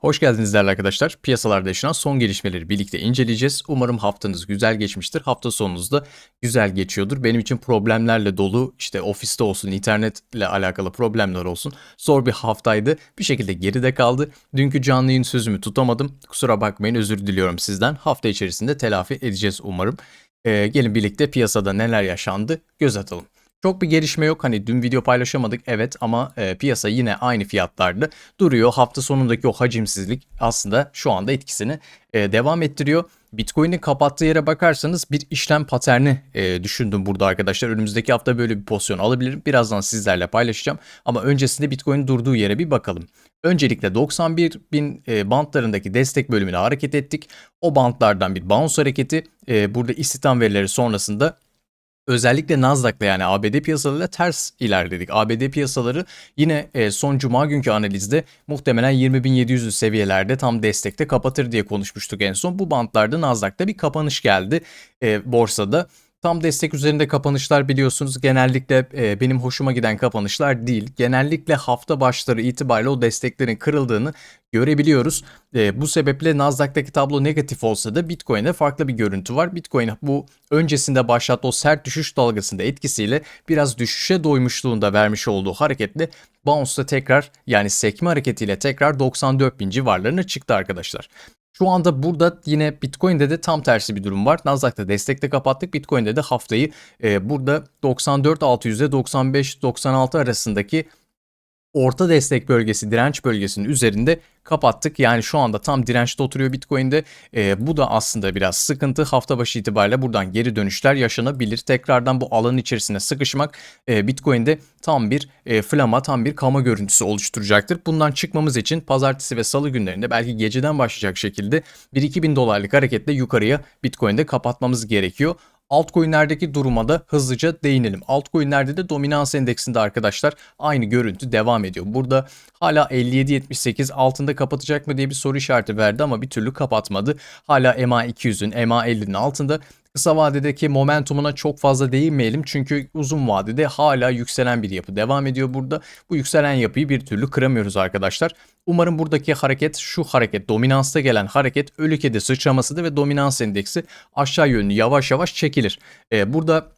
Hoş geldiniz değerli arkadaşlar. Piyasalarda yaşanan son gelişmeleri birlikte inceleyeceğiz. Umarım haftanız güzel geçmiştir. Hafta sonunuz da güzel geçiyordur. Benim için problemlerle dolu işte ofiste olsun, internetle alakalı problemler olsun. Zor bir haftaydı. Bir şekilde geride kaldı. Dünkü canlı yayın sözümü tutamadım. Kusura bakmayın özür diliyorum sizden. Hafta içerisinde telafi edeceğiz umarım. Ee, gelin birlikte piyasada neler yaşandı göz atalım. Çok bir gelişme yok. Hani dün video paylaşamadık evet ama e, piyasa yine aynı fiyatlarda duruyor. Hafta sonundaki o hacimsizlik aslında şu anda etkisini e, devam ettiriyor. Bitcoin'in kapattığı yere bakarsanız bir işlem paterni e, düşündüm burada arkadaşlar. Önümüzdeki hafta böyle bir pozisyon alabilirim. Birazdan sizlerle paylaşacağım. Ama öncesinde Bitcoin'in durduğu yere bir bakalım. Öncelikle 91 bin e, bantlarındaki destek bölümüne hareket ettik. O bantlardan bir bounce hareketi e, burada istihdam verileri sonrasında Özellikle Nasdaq'la yani ABD piyasalarıyla ters ilerledik. ABD piyasaları yine e, son cuma günkü analizde muhtemelen 20.700 seviyelerde tam destekte kapatır diye konuşmuştuk en son. Bu bantlarda Nasdaq'ta bir kapanış geldi e, borsada. Tam destek üzerinde kapanışlar biliyorsunuz genellikle e, benim hoşuma giden kapanışlar değil. Genellikle hafta başları itibariyle o desteklerin kırıldığını görebiliyoruz. E, bu sebeple Nasdaq'taki tablo negatif olsa da Bitcoin'de farklı bir görüntü var. Bitcoin bu öncesinde başlattığı o sert düşüş dalgasında etkisiyle biraz düşüşe doymuşluğunda vermiş olduğu hareketle bounce'da tekrar yani sekme hareketiyle tekrar 94 bin civarlarına çıktı arkadaşlar. Şu anda burada yine Bitcoin'de de tam tersi bir durum var. Nasdaq'ta destekte kapattık. Bitcoin'de de haftayı e, burada 94.600'e 95-96 arasındaki orta destek bölgesi, direnç bölgesinin üzerinde kapattık. Yani şu anda tam dirençte oturuyor Bitcoin'de. E, bu da aslında biraz sıkıntı. Hafta başı itibariyle buradan geri dönüşler yaşanabilir. Tekrardan bu alanın içerisine sıkışmak e, Bitcoin'de tam bir e, flama, tam bir kama görüntüsü oluşturacaktır. Bundan çıkmamız için pazartesi ve salı günlerinde belki geceden başlayacak şekilde 1-2 bin dolarlık hareketle yukarıya Bitcoin'de kapatmamız gerekiyor. Altcoin'lerdeki duruma da hızlıca değinelim. Altcoin'lerde de dominans endeksinde arkadaşlar aynı görüntü devam ediyor. Burada hala 57.78 altında kapatacak mı diye bir soru işareti verdi ama bir türlü kapatmadı. Hala MA200'ün, MA50'nin altında Kısa vadedeki momentumuna çok fazla değinmeyelim çünkü uzun vadede hala yükselen bir yapı devam ediyor burada. Bu yükselen yapıyı bir türlü kıramıyoruz arkadaşlar. Umarım buradaki hareket şu hareket dominansta gelen hareket ölü kedi sıçramasıdır ve dominans endeksi aşağı yönlü yavaş yavaş çekilir. Ee, burada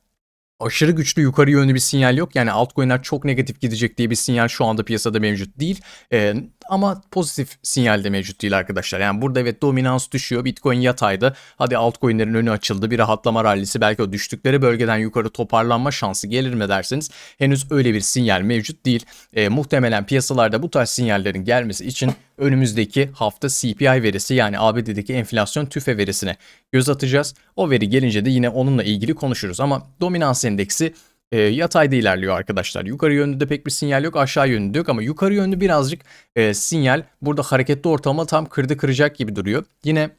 aşırı güçlü yukarı yönlü bir sinyal yok. Yani altcoin'ler çok negatif gidecek diye bir sinyal şu anda piyasada mevcut değil. Ee, ama pozitif sinyal de mevcut değil arkadaşlar. Yani burada evet dominans düşüyor. Bitcoin yatayda. Hadi altcoin'lerin önü açıldı. Bir rahatlama rallisi belki o düştükleri bölgeden yukarı toparlanma şansı gelir mi derseniz henüz öyle bir sinyal mevcut değil. Ee, muhtemelen piyasalarda bu tarz sinyallerin gelmesi için önümüzdeki hafta CPI verisi yani ABD'deki enflasyon tüfe verisine göz atacağız. O veri gelince de yine onunla ilgili konuşuruz ama dominans endeksi e, yatayda ilerliyor arkadaşlar. Yukarı yönlü de pek bir sinyal yok aşağı yönlü yok ama yukarı yönlü birazcık e, sinyal burada hareketli ortalama tam kırdı kıracak gibi duruyor. Yine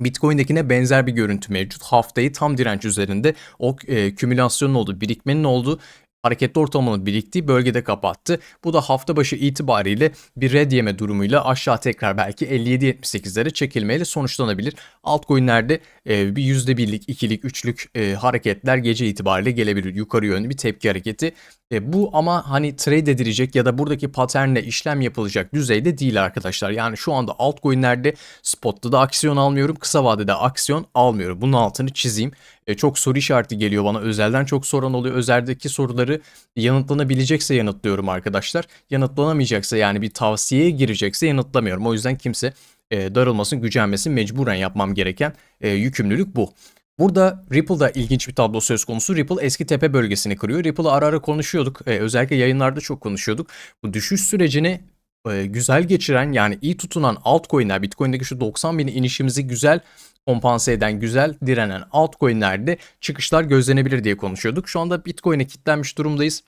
Bitcoin'dekine benzer bir görüntü mevcut. Haftayı tam direnç üzerinde o e, kümülasyonun olduğu, birikmenin olduğu hareketli ortalamanın biriktiği bölgede kapattı. Bu da hafta başı itibariyle bir red yeme durumuyla aşağı tekrar belki 57-78'lere çekilmeyle sonuçlanabilir. Altcoin'lerde e, bir %1'lik, 2'lik, 3'lük e, hareketler gece itibariyle gelebilir. Yukarı yönlü bir tepki hareketi. E, bu ama hani trade edilecek ya da buradaki paternle işlem yapılacak düzeyde değil arkadaşlar. Yani şu anda altcoin'lerde spotta da aksiyon almıyorum. Kısa vadede aksiyon almıyorum. Bunun altını çizeyim. E, çok soru işareti geliyor bana. Özelden çok soran oluyor. Özeldeki soruları yanıtlanabilecekse yanıtlıyorum arkadaşlar. Yanıtlanamayacaksa yani bir tavsiyeye girecekse yanıtlamıyorum. O yüzden kimse e, darılmasın, gücenmesin. Mecburen yapmam gereken e, yükümlülük bu. Burada Ripple'da ilginç bir tablo söz konusu. Ripple eski tepe bölgesini kırıyor. Ripple'ı ara ara konuşuyorduk. Ee, özellikle yayınlarda çok konuşuyorduk. Bu düşüş sürecini e, güzel geçiren yani iyi tutunan altcoin'ler, Bitcoin'deki şu 90 bin inişimizi güzel kompanse eden, güzel direnen altcoin'lerde çıkışlar gözlenebilir diye konuşuyorduk. Şu anda Bitcoin'e kilitlenmiş durumdayız.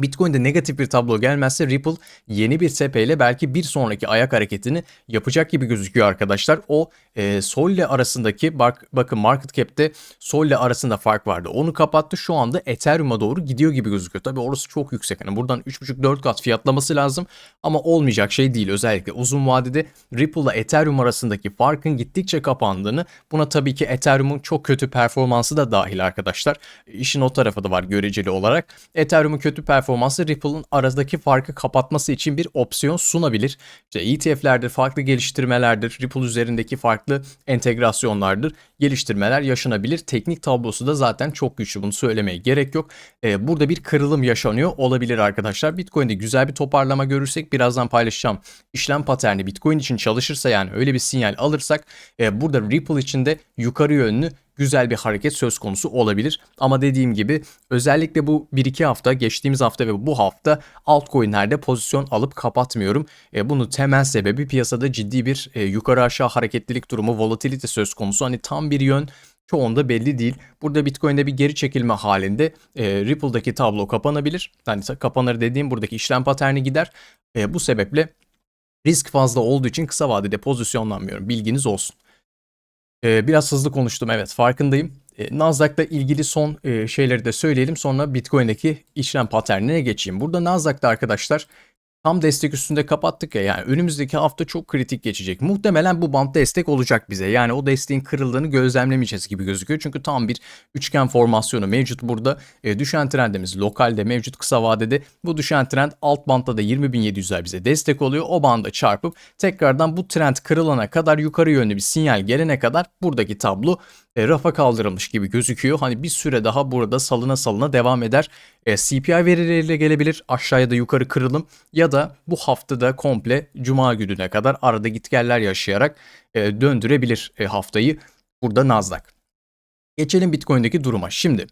Bitcoin'de negatif bir tablo gelmezse Ripple yeni bir tepeyle belki bir sonraki ayak hareketini yapacak gibi gözüküyor arkadaşlar. O e, Sol ile arasındaki bak, bakın market cap'te Sol ile arasında fark vardı. Onu kapattı. Şu anda Ethereum'a doğru gidiyor gibi gözüküyor. Tabii orası çok yüksek. Yani buradan 3.5-4 kat fiyatlaması lazım ama olmayacak şey değil. Özellikle uzun vadede Ripple ile Ethereum arasındaki farkın gittikçe kapandığını buna tabii ki Ethereum'un çok kötü performansı da dahil arkadaşlar. İşin o tarafı da var göreceli olarak. Ethereum'un kötü performansı performansı Ripple'ın aradaki farkı kapatması için bir opsiyon sunabilir. İşte ETF'lerdir, farklı geliştirmelerdir, Ripple üzerindeki farklı entegrasyonlardır, geliştirmeler yaşanabilir. Teknik tablosu da zaten çok güçlü bunu söylemeye gerek yok. Ee, burada bir kırılım yaşanıyor olabilir arkadaşlar. Bitcoin'de güzel bir toparlama görürsek birazdan paylaşacağım. İşlem paterni Bitcoin için çalışırsa yani öyle bir sinyal alırsak e, burada Ripple için de yukarı yönlü güzel bir hareket söz konusu olabilir. Ama dediğim gibi özellikle bu 1-2 hafta, geçtiğimiz hafta ve bu hafta altcoin'lerde pozisyon alıp kapatmıyorum. E, bunun temel sebebi piyasada ciddi bir e, yukarı aşağı hareketlilik durumu, volatility söz konusu. Hani tam bir yön çoğunda belli değil. Burada Bitcoin'de bir geri çekilme halinde e, Ripple'daki tablo kapanabilir. Yani kapanır dediğim buradaki işlem paterni gider. E, bu sebeple risk fazla olduğu için kısa vadede pozisyonlanmıyorum. Bilginiz olsun. Ee, biraz hızlı konuştum evet farkındayım. Ee, Nasdaq'la ilgili son e, şeyleri de söyleyelim sonra Bitcoin'deki işlem paternine geçeyim. Burada Nasdaq'ta arkadaşlar tam destek üstünde kapattık ya yani önümüzdeki hafta çok kritik geçecek. Muhtemelen bu bant destek olacak bize. Yani o desteğin kırıldığını gözlemlemeyeceğiz gibi gözüküyor. Çünkü tam bir üçgen formasyonu mevcut burada. E, düşen trendimiz lokalde mevcut kısa vadede. Bu düşen trend alt bantta da 20.700'ler bize destek oluyor. O banda çarpıp tekrardan bu trend kırılana kadar yukarı yönlü bir sinyal gelene kadar buradaki tablo e, rafa kaldırılmış gibi gözüküyor. Hani bir süre daha burada salına salına devam eder. E, CPI verileriyle gelebilir aşağıya da yukarı kırılım ya da bu haftada komple cuma gününe kadar arada gitgeller yaşayarak e, döndürebilir e, haftayı burada Nasdaq. Geçelim Bitcoin'deki duruma. Şimdi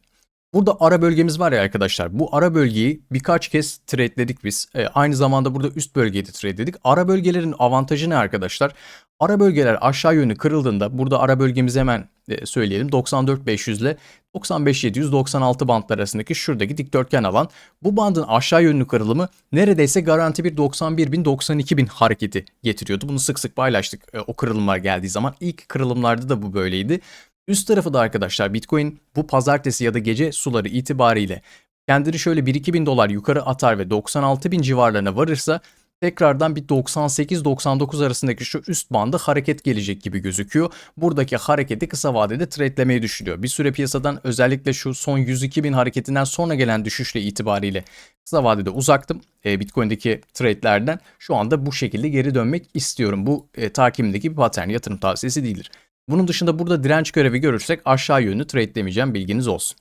Burada ara bölgemiz var ya arkadaşlar. Bu ara bölgeyi birkaç kez trade'ledik biz. E, aynı zamanda burada üst bölgeyi de trade'ledik. Ara bölgelerin avantajı ne arkadaşlar? Ara bölgeler aşağı yönlü kırıldığında burada ara bölgemizi hemen e, söyleyelim. 94.500 ile 95.796 bantlar arasındaki şuradaki dikdörtgen alan. Bu bandın aşağı yönlü kırılımı neredeyse garanti bir 91.000-92.000 hareketi getiriyordu. Bunu sık sık paylaştık e, o kırılımlar geldiği zaman. İlk kırılımlarda da bu böyleydi. Üst tarafı da arkadaşlar Bitcoin bu pazartesi ya da gece suları itibariyle kendini şöyle 1-2 bin dolar yukarı atar ve 96 bin civarlarına varırsa tekrardan bir 98-99 arasındaki şu üst bandı hareket gelecek gibi gözüküyor. Buradaki hareketi kısa vadede trade'lemeyi düşünüyor. Bir süre piyasadan özellikle şu son 102 bin hareketinden sonra gelen düşüşle itibariyle kısa vadede uzaktım. E, Bitcoin'deki trade'lerden şu anda bu şekilde geri dönmek istiyorum. Bu e, takimdeki bir patern yatırım tavsiyesi değildir. Bunun dışında burada direnç görevi görürsek aşağı yönlü trade'lemeyeceğim bilginiz olsun.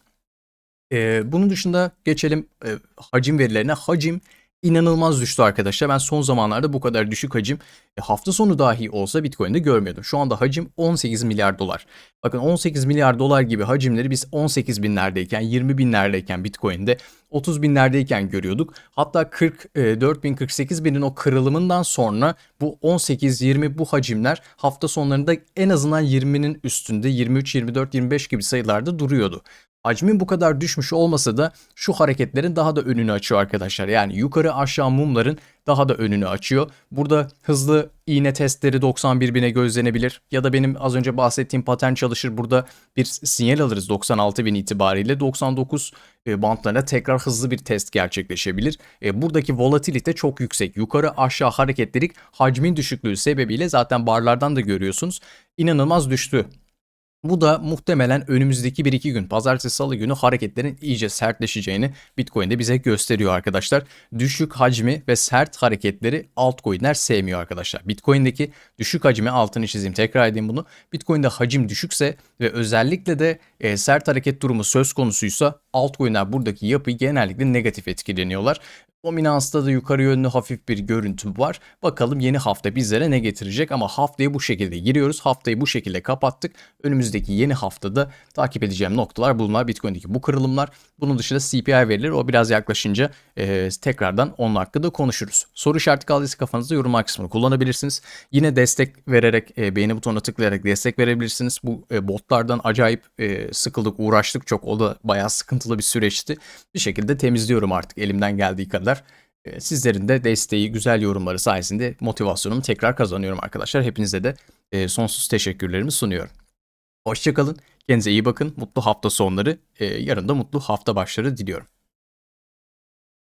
Ee, bunun dışında geçelim e, hacim verilerine. Hacim inanılmaz düştü arkadaşlar. Ben son zamanlarda bu kadar düşük hacim e, hafta sonu dahi olsa Bitcoin'de görmüyordum. Şu anda hacim 18 milyar dolar. Bakın 18 milyar dolar gibi hacimleri biz 18 binlerdeyken 20 binlerdeyken Bitcoin'de 30 binlerdeyken görüyorduk. Hatta 44 e, bin 48 binin o kırılımından sonra bu 18-20 bu hacimler hafta sonlarında en azından 20'nin üstünde 23, 24, 25 gibi sayılarda duruyordu. Hacmin bu kadar düşmüş olmasa da şu hareketlerin daha da önünü açıyor arkadaşlar. Yani yukarı aşağı mumların daha da önünü açıyor. Burada hızlı iğne testleri 91 bine gözlenebilir. Ya da benim az önce bahsettiğim patern çalışır. Burada bir sinyal alırız 96 bin itibariyle. 99 e, bantlarına tekrar hızlı bir test gerçekleşebilir. E, buradaki volatilite çok yüksek. Yukarı aşağı hareketlilik hacmin düşüklüğü sebebiyle zaten barlardan da görüyorsunuz. İnanılmaz düştü bu da muhtemelen önümüzdeki 1-2 gün pazartesi salı günü hareketlerin iyice sertleşeceğini Bitcoin'de bize gösteriyor arkadaşlar. Düşük hacmi ve sert hareketleri altcoin'ler sevmiyor arkadaşlar. Bitcoin'deki düşük hacmi altını çizeyim tekrar edeyim bunu. Bitcoin'de hacim düşükse ve özellikle de e, sert hareket durumu söz konusuysa altcoin'ler buradaki yapıyı genellikle negatif etkileniyorlar. Dominansta da yukarı yönlü hafif bir görüntü var. Bakalım yeni hafta bizlere ne getirecek ama haftayı bu şekilde giriyoruz. Haftayı bu şekilde kapattık. Önümüzdeki yeni haftada takip edeceğim noktalar bunlar. Bitcoin'deki bu kırılımlar. Bunun dışında CPI verileri o biraz yaklaşınca e, tekrardan onun hakkında konuşuruz. Soru işareti kaldıysa kafanızda yorumlar kısmını kullanabilirsiniz. Yine destek vererek e, beğeni butonuna tıklayarak destek verebilirsiniz. Bu e, botlardan acayip e, sıkıldık uğraştık çok. O da bayağı sıkıntılı bir süreçti. Bir şekilde temizliyorum artık elimden geldiği kadar. Ee, sizlerin de desteği, güzel yorumları sayesinde motivasyonumu tekrar kazanıyorum arkadaşlar. Hepinize de e, sonsuz teşekkürlerimi sunuyorum. Hoşçakalın, kendinize iyi bakın, mutlu hafta sonları, e, yarın da mutlu hafta başları diliyorum.